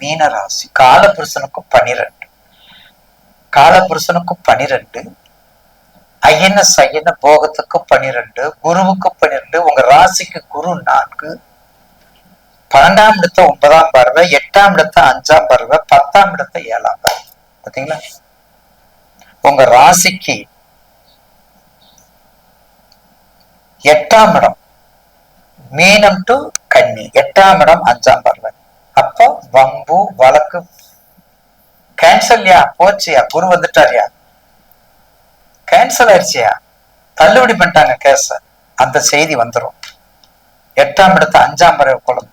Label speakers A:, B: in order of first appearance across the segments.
A: மீனராசி. காலபுருஷனுக்கும் பனிரெண்டு. காலபுருஷனுக்கும் பனிரெண்டு. ஐயன சையன போகத்துக்கும் பனிரெண்டு. குருவுக்கும் பனிரெண்டு. உங்க ராசிக்கு குரு நான்கு. பன்னெண்டாம் இடத்த ஒன்பதாம் பார்வை. எட்டாம் இடத்த அஞ்சாம் பார்வை. பத்தாம் இடத்த ஏழாம் பார்வை. பாத்தீங்களா? உங்க ராசிக்கு எட்டாம் இடம். மீனம் டு கன்னி. எட்டாம் இடம் அஞ்சாம் பார்வை. வம்பு வழக்கு. கேன்சல்யா போச்சியா? குரு வந்துட்டாரியா? கேன்சல் ஆயிடுச்சியா? தள்ளுபடி பண்ணிட்டாங்க கேஸ அந்த செய்தி வந்துடும் எட்டாம் இடத்த அஞ்சாம் பறவை குழந்தை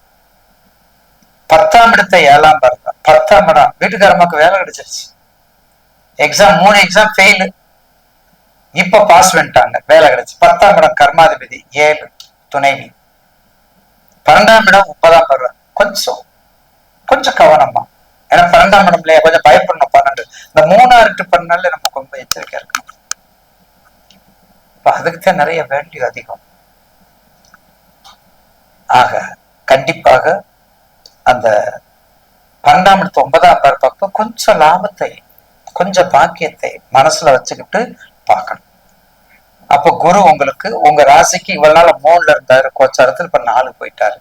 A: பத்தாம் இடத்த ஏழாம் பறவை பத்தாம் இடம். வீட்டுக்காரமாக்கு வேலை கிடைச்சிருச்சு. எக்ஸாம் மூணு எக்ஸாம் ஃபெயிலு இப்ப பாஸ் பண்ணிட்டாங்க. வேலை கிடைச்சு. பத்தாம் இடம் கர்மாதிபதி. ஏழு. துணைவி. பன்னெண்டாம் இடம் முப்பதாம் பருவம் கொஞ்சம் கொஞ்சம் கவனமா. ஏன்னா பன்னெண்டாம் இடம்ல கொஞ்சம் பயப்படணும். பன்னெண்டு இந்த மூணாறு டு பன்னெண்டுல நம்ம ரொம்ப எச்சரிக்கையா இருக்கணும். இப்ப அதுக்கு தான் நிறைய வேல்யூ அதிகம். ஆக கண்டிப்பாக அந்த பன்னெண்டாம் இடத்து ஒன்பதாம் பார்ப்பப்ப கொஞ்சம் லாபத்தை கொஞ்சம் பாக்கியத்தை மனசுல வச்சுக்கிட்டு பார்க்கணும். அப்ப குரு உங்களுக்கு உங்க ராசிக்கு இவ்வளவு நாள் மூணுல இருந்தாரு கோச்சாரத்தில் இப்ப நாலு போயிட்டாரு.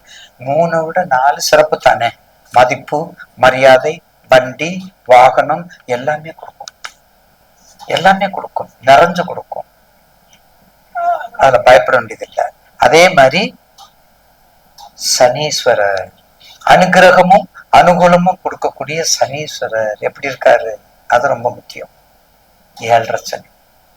A: மூணை விட நாலு சிறப்பு தானே மதிப்பு மரியாதை வண்டி வாகனம் எல்லாமே கொடுக்கும். எல்லாமே கொடுக்கும். நிறைஞ்சு கொடுக்கும். அதுல பயப்பட வேண்டியதில்லை. அதே மாதிரி சனீஸ்வரர். அனுகிரகமும் அனுகூலமும் கொடுக்கக்கூடிய சனீஸ்வரர். எப்படி இருக்காரு? அது ரொம்ப முக்கியம். ஏழரை சனி.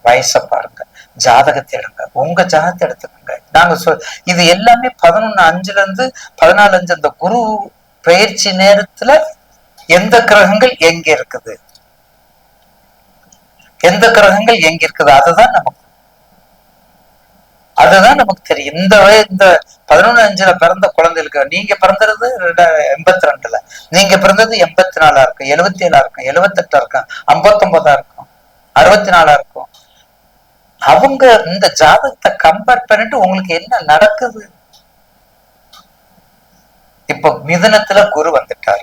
A: வயசை பாருங்க. ஜாதகத்தை எடுங்க. உங்க ஜாதகத்தை எடுத்துக்கோங்க. நாங்க சொல் இது எல்லாமே பதினொன்னு அஞ்சுல இருந்து பதினாலு அஞ்சு அந்த குரு பயிற்சி நேரத்துல எந்த கிரகங்கள் எங்க இருக்குது? எந்த கிரகங்கள் எங்க இருக்குது? அதுதான் நமக்கு. அதுதான் நமக்கு தெரியும். இந்த இந்த பதினொன்னு அஞ்சுல பிறந்த குழந்தைகளுக்கு நீங்க பிறந்தது எண்பத்தி ரெண்டுல நீங்க பிறந்தது எண்பத்தி நாலா இருக்கும் எழுபத்தி ஏழா இருக்கும் எழுபத்தெட்டா இருக்கும் ஐம்பத்தொன்பதா இருக்கும் அறுபத்தி நாலா இருக்கும். அவங்க இந்த ஜாதகத்தை கம்பேர் பண்ணிட்டு உங்களுக்கு என்ன நடக்குது? இப்போ மிதனத்துல குரு வந்துட்டாரு.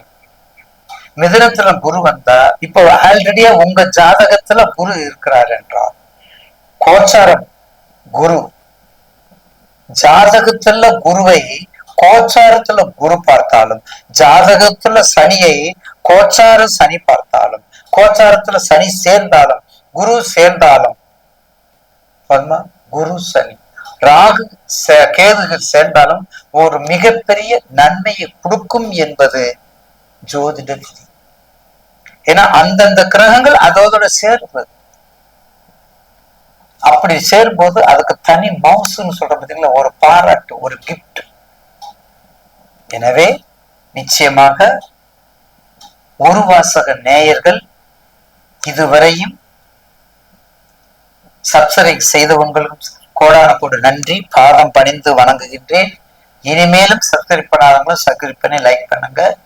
A: மிதனத்துல குரு வந்தா இப்போ ஆல்ரெடியா உங்க ஜாதகத்துல குரு இருக்கிறார் என்றார் கோச்சாரம் குரு. ஜாதகத்துல குருவை கோச்சாரத்துல குரு பார்த்தாலும் ஜாதகத்துல சனியை கோச்சார சனி பார்த்தாலும் கோச்சாரத்துல சனி சேர்ந்தாலும் குரு சேர்ந்தாலும் குரு சனி. ராகு கேதுகள் சேர்ந்தாலும் ஒரு மிகப்பெரிய நன்மையை கொடுக்கும் என்பது ஜோதிட விதி. ஏன்னா அந்தந்த கிரகங்கள் அதோட சேர்வது அப்படி சேரும்போது அதுக்கு தனி மவுசுன்னு சொல்ற பார்த்தீங்களா ஒரு பாராட்டு ஒரு கிஃப்ட் எனவே நிச்சயமாக ஒரு வாசக நேயர்கள் இதுவரையும் சப்ஸ்கிரைப் செய்தவங்களும் கோடான கோடு நன்றி. பாதம் பணிந்து வணங்குகின்றேன். இனிமேலும் சப்ஸ்கிரைப் பண்ணாதவங்களும் சப்ஸ்கிரைப் பண்ணி லைக் பண்ணுங்க.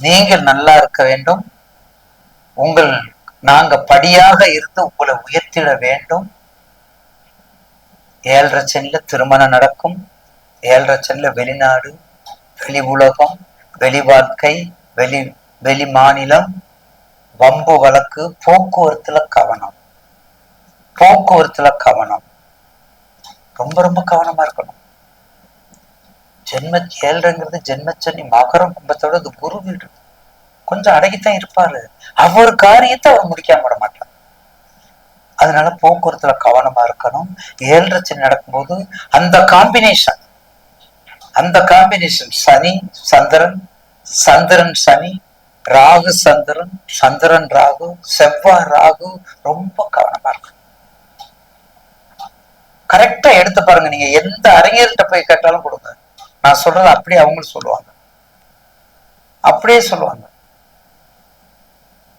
A: நீங்கள் நல்லா இருக்க வேண்டும். உங்கள் நாங்க படியாக இருந்து உங்களை உயர்த்திட வேண்டும். ஏழரை சென்ல திருமணம் நடக்கும். ஏழரை சென்ல வெளிநாடு வெளி உலகம் வெளி வாழ்க்கை வெளி வெளி மாநிலம் வம்பு வழக்கு போக்குவரத்துல கவனம். போக்குவரத்துல கவனம். ரொம்ப ரொம்ப கவனமா இருக்கணும். ஜென்ம ஏழ்றங்கிறது ஜென்மச்சனி மகரம் கும்பத்தோட அது குரு வீடு. கொஞ்சம் அடகித்தான் இருப்பாரு. அவர் காரியத்தை அவர் முடிக்காம விட மாட்டார். அதனால போக்குவரத்துல கவனமா இருக்கணும். ஏழரை சனி நடக்கும்போது அந்த காம்பினேஷன் அந்த காம்பினேஷன் சனி சந்திரன் சந்திரன் சனி ராகு சந்திரன் சந்திரன் ராகு செவ்வாய் ராகு ரொம்ப கவனமா இருக்கணும். கரெக்டா எடுத்து பாருங்க நீங்க எந்த அறிஞர்கிட்ட போய் கேட்டாலும் கொடுங்க. நான் சொல்றது அப்படியே அவங்களும் சொல்லுவாங்க. அப்படியே சொல்லுவாங்க.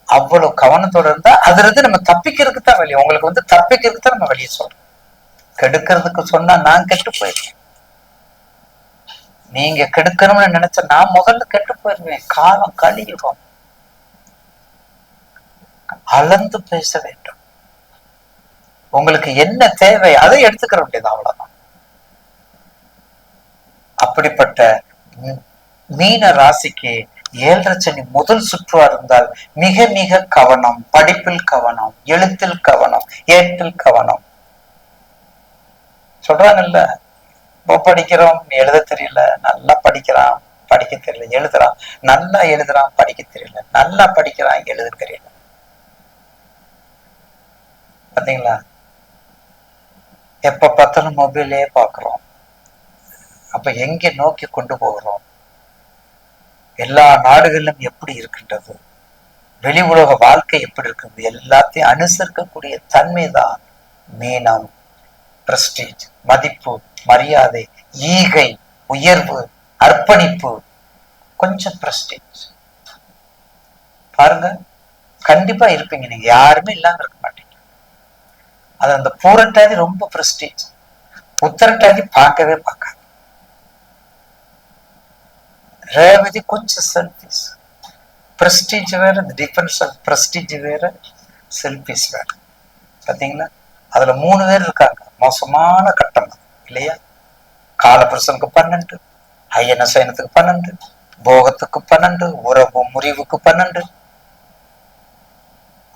A: அவ்வளவு கவனத்தோட இருந்தா அதுல இருந்து நம்ம தப்பிக்கிறதுக்கு தான் வழி. உங்களுக்கு வந்து தப்பிக்கிறதுக்கு தான் நம்ம வழியை சொல்றோம். கெடுக்கிறதுக்கு சொன்னா நான் கெட்டு போயிருவேன். நீங்க கெடுக்கணும்னு நினைச்ச நான் முதல்ல கெட்டு போயிருவேன். காலம் கலியுகம் அளந்து பேச வேண்டும். உங்களுக்கு என்ன தேவை அதை எடுத்துக்கிற வேண்டியது அவ்வளவுதான். அப்படிப்பட்ட மீன ராசிக்கு ஏழரை சனி முதல் சுற்றுவா இருந்தால் மிக மிக கவனம் படிப்பில் கவனம் எழுத்தில் கவனம் ஏட்டில் கவனம். சொல்றாங்கல்ல இப்போ படிக்கிறோம் எழுத தெரியல நல்லா படிக்கிறான் படிக்க தெரியல எழுதுறான் நல்லா எழுதுறான் படிக்க தெரியல நல்லா படிக்கிறான் எழுத தெரியல. பாத்தீங்களா? எப்ப பார்த்தாலும் மொபைலே பாக்குறோம் அப்ப எங்க நோக்கி கொண்டு போகிறோம்? எல்லா நாடுகளிலும் எப்படி இருக்கின்றது? வெளி உலக வாழ்க்கை எப்படி இருக்குது எல்லாத்தையும் அனுசரிக்கக்கூடிய தன்மை தான் மீனம் பிரஸ்டீஜ் மதிப்பு மரியாதை ஈகை உயர்வு அர்ப்பணிப்பு கொஞ்சம் பிரஸ்டீஜ் பாருங்க கண்டிப்பா இருப்பீங்க. நீங்க யாருமே இல்லாம இருக்க அது அந்த பூரட்டாதி ரொம்ப பிரஸ்டீஜ் உத்தரட்டாதி பார்க்கவே பார்க்காது. ரேவதி கொஞ்சம் செல்ஃபிஸ் பிரஸ்டீஜ் வேற இந்த டிஃபரன்ஸ் ஆஃப் பிரஸ்டீஜ் வேற செல்ஃபிஸ் வேற. பார்த்தீங்களா அதுல மூணு பேர் இருக்காங்க. மோசமான கட்டம் இல்லையா? காலபுருஷனுக்கு பன்னெண்டு ஐயன சயனத்துக்கு பன்னெண்டு போகத்துக்கு பன்னெண்டு உறவு முறிவுக்கு பன்னெண்டு.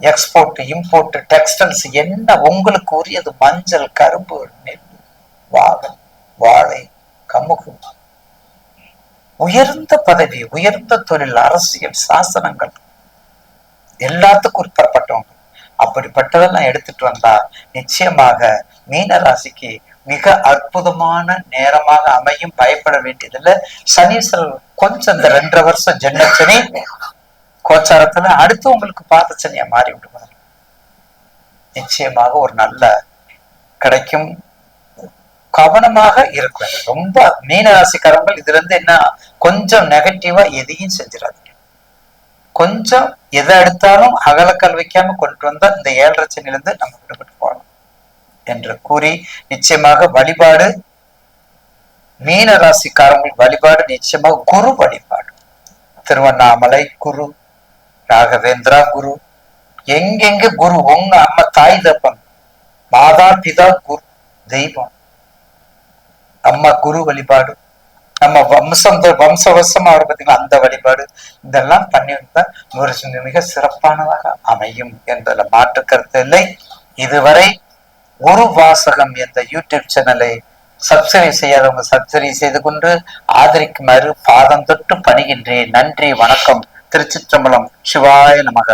A: எக்ஸ்போர்ட் இம்போர்ட் டெக்ஸ்டைல்ஸ் என்ன உங்களுக்கு உரியது? மஞ்சள் கரும்பு நெல் வாகன் வாழை கமுகு. உயர்ந்த பதவி உயர்ந்த தொழில் அரசியல் சாசனங்கள் எல்லாத்துக்கும் உட்பட்டவங்க அப்படிப்பட்டதெல்லாம் எடுத்துட்டு வந்தா நிச்சயமாக மீன ராசிக்கு மிக அற்புதமான நேரமாக அமையும். பயப்பட வேண்டியதில்லை. சனீஸ்வரர் கொஞ்சம் இந்த ரெண்டரை வருஷம் ஜென்மச்சனி கோச்சாரத்துல அடுத்து உங்களுக்கு பார்த்த சனியா மாறி விடுவார் நிச்சயமாக ஒரு நல்ல கிடைக்கும். கவனமாக இருக்க வேண்டும். ரொம்ப மீனராசிக்காரங்கள் இதுல இருந்து என்ன கொஞ்சம் நெகட்டிவா எதையும் செஞ்சிடாதீங்க. கொஞ்சம் எதை எடுத்தாலும் அகலக்கல் வைக்காம கொண்டு வந்தா இந்த ஏழரை சனிலிருந்து நம்ம விடுபட்டு போகலாம் என்று கூறி நிச்சயமாக வழிபாடு மீன ராசிக்காரங்கள் வழிபாடு நிச்சயமாக குரு வழிபாடு. திருவண்ணாமலை குரு ராகவேந்திரா குரு. எங்கெங்க குரு? உங்க அம்மா தாய் தப்பன். மாதா பிதா குரு தெய்வம். அம்மா குரு வழிபாடு. நம்ம வம்சம் வம்ச பார்த்தீங்களா அந்த வழிபாடு. இதெல்லாம் பண்ணி வந்தா ஒரு மிக சிறப்பானதாக அமையும் என்பதில் மாற்று கருத்து இல்லை. இதுவரை ஒரு வாசகம் என்ற யூடியூப் சேனலை சப்ஸ்கிரைப் செய்யாதவங்க சப்ஸ்கிரைப் செய்து கொண்டு ஆதரிக்குமாறு பாதம் தொட்டு பணிகின்றேன். நன்றி வணக்கம். திருச்சிற்றம்பலம் சிவாய நமக.